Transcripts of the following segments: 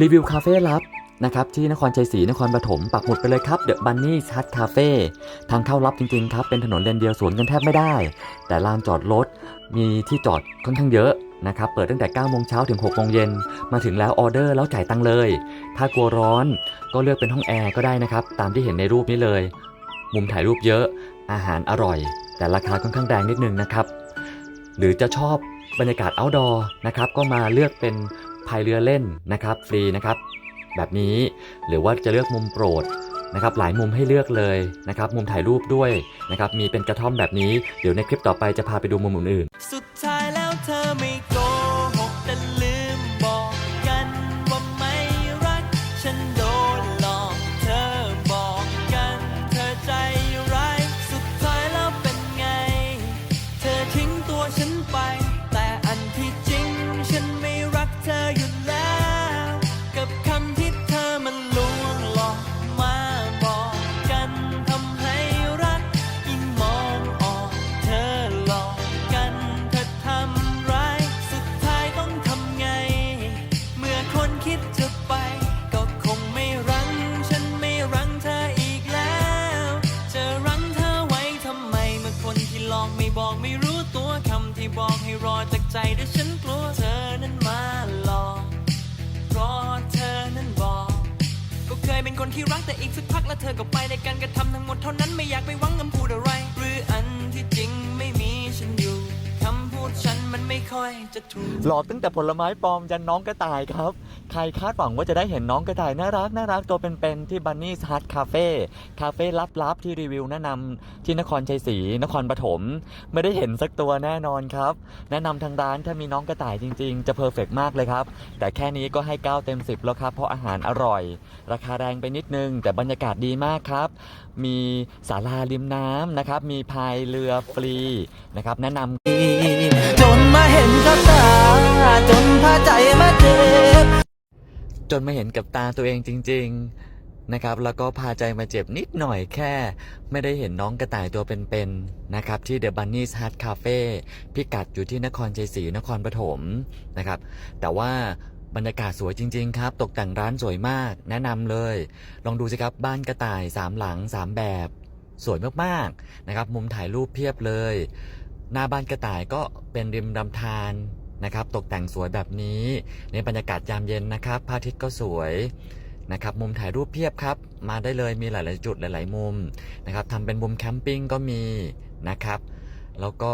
รีวิวคาเฟ่ลับนะครับที่นครชัยศรีนครปฐมปักหมุดไปเลยครับ The Bunny Hut Cafe ทางเข้าลับจริงๆครับ เป็นถนนเลนเดียวสวนกันแทบไม่ได้ แต่ลานจอดรถมีที่จอดค่อนข้างเยอะนะครับเปิดตั้งแต่9โมงเช้าถึง6โมงเย็นมาถึงแล้วออเดอร์แล้วจ่ายตังเลย ถ้ากลัวร้อนก็เลือกเป็นห้องแอร์ก็ได้นะครับ ตามที่เห็นในรูปนี้เลย มุมถ่ายรูปเยอะอาหารอร่อย แต่ราคาค่อนข้างแรงนิดนึงนะครับ หรือจะชอบบรรยากาศ outdoor นะครับก็มาเลือกเป็น พายเรือเล่นนะครับฟรีนะครับแบบนี้หรือว่าจะเลือกมุมโปรดนะครับหลายมุมให้เลือกเลยนะครับมุมถ่ายรูปด้วยนะครับมีเป็นกระท่อมแบบนี้ เดี๋ยวในคลิปต่อไปจะพาไปดูมุมอื่นๆสุดท้ายแล้วเธอไม่ ใจด้วยฉันกลัวเธอนั้นมาหลอกเพราะเธอนั้นบอกก็เคยเป็นคนที่รักแต่อีกสักพักแล้วเธอก็ไปในการกระทำทั้งหมดเท่านั้นไม่อยากไปหวังคำพูดอะไรหรือ ค่อยจะถูก หลอตั้งแต่ผลไม้ปลอมยันน้องกระต่ายครับ ใครคาดหวังว่าจะได้เห็นน้องกระต่ายน่ารักน่ารักตัวเป็นๆที่ Bunny Hut Cafe คาเฟ่ลับๆที่รีวิวแนะนำที่นครชัยศรีนครปฐมไม่ได้เห็นสักตัวแน่นอนครับ แนะนำทางร้านถ้ามีน้องกระต่ายจริงๆ จะเพอร์เฟกมากเลยครับ แต่แค่นี้ก็ให้ 9 เต็ม 10 แล้วครับเพราะอาหารอร่อย ราคาแรงไปนิดนึง แต่บรรยากาศดีมากครับ มีศาลาริมน้ำนะครับ มีพายเรือฟรีนะครับ แนะนำ จนมาเห็นกับตา จนพาใจมาเจ็บ จนมาเห็นกับตาตัวเองจริง ๆนะครับ แล้วก็พาใจมาเจ็บนิดหน่อยแค่ ไม่ได้เห็นน้องกระต่ายตัวเป็นๆนะครับ ที่ The Bunny's Hut Cafe พิกัดอยู่ที่นครชัยศรีนครปฐมนะครับ แต่ว่าบรรยากาศสวยจริง ๆ ครับ ตกแต่งร้านสวยมาก แนะนำเลย ลองดูสิครับ บ้านกระต่ายสามหลังสามแบบ สวยมาก ๆ นะครับ มุมถ่ายรูปเพียบเลย หน้าบ้านกระต่ายก็เป็นริมลำธารนะครับ ตกแต่งสวยแบบนี้ในบรรยากาศยามเย็นนะครับพระอาทิตย์ก็สวยนะครับมุมถ่ายรูปเพียบครับ มาได้เลยมีหลาย ๆ จุดหลาย ๆ มุมนะครับทำเป็นมุมแคมปิ้งก็มีนะครับ แล้วก็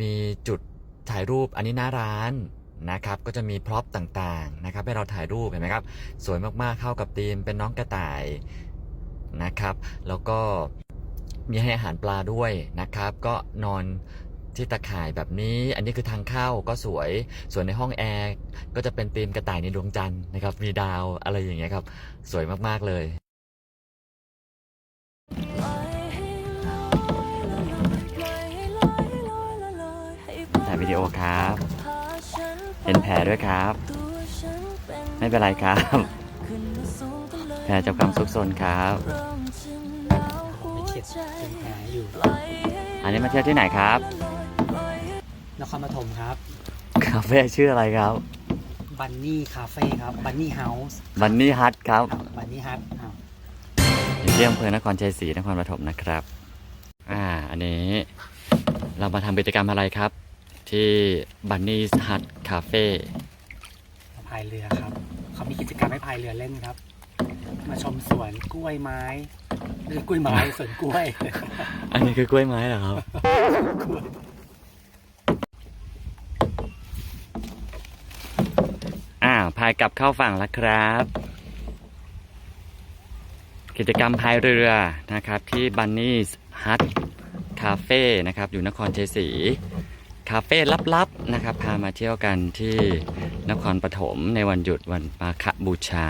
มีจุดถ่ายรูปอันนี้หน้าร้านนะครับ ก็จะมีพร็อพต่าง ๆ นะครับให้เราถ่ายรูปเห็นไหมครับ สวยมาก ๆ เข้ากับธีมเป็นน้องกระต่ายนะครับ แล้วก็ มีให้อาหารปลาด้วยนะครับ ก็นอนที่ตะข่ายแบบนี้ อันนี้คือทางเข้าก็สวย ส่วนในห้องแอร์ก็จะเป็นธีมกระต่ายในดวงจันทร์นะครับ มีดาวอะไรอย่างเงี้ยครับ สวยมากๆเลยถ่ายวิดีโอครับเห็นแผลด้วยครับ ไม่เป็นไรครับ แผลจากความซุกซนครับ เข็ดเป็นแผลอยู่ อันนี้มาเที่ยวที่ไหนครับ นครปฐมครับ คาเฟ่ชื่ออะไรครับ บันนี่คาเฟ่ครับ บันนี่เฮาส์บันนี่ฮัทครับบันนี่ฮัทอยู่ที่อำเภอนครชัยศรีนครปฐมนะครับ อ่า อันนี้เรามาทำกิจกรรมอะไรครับ ที่บันนี่ฮัทคาเฟ่พายเรือครับ เขามีกิจกรรมให้พายเรือเล่นครับ มาชมสวนกล้วยไม้ หรือกล้วยไม้สวนกล้วย อันนี้คือกล้วยไม้เหรอครับอ่าพายกลับเข้าฝั่งแล้วครับ กิจกรรมพายเรือนะครับ ที่บันนี่ฮัทคาเฟ่นะครับ อยู่นครชัยศรีคาเฟ่ลับๆนะครับ พามาเที่ยวกันที่นครปฐมในวันหยุดวันมาฆบูชา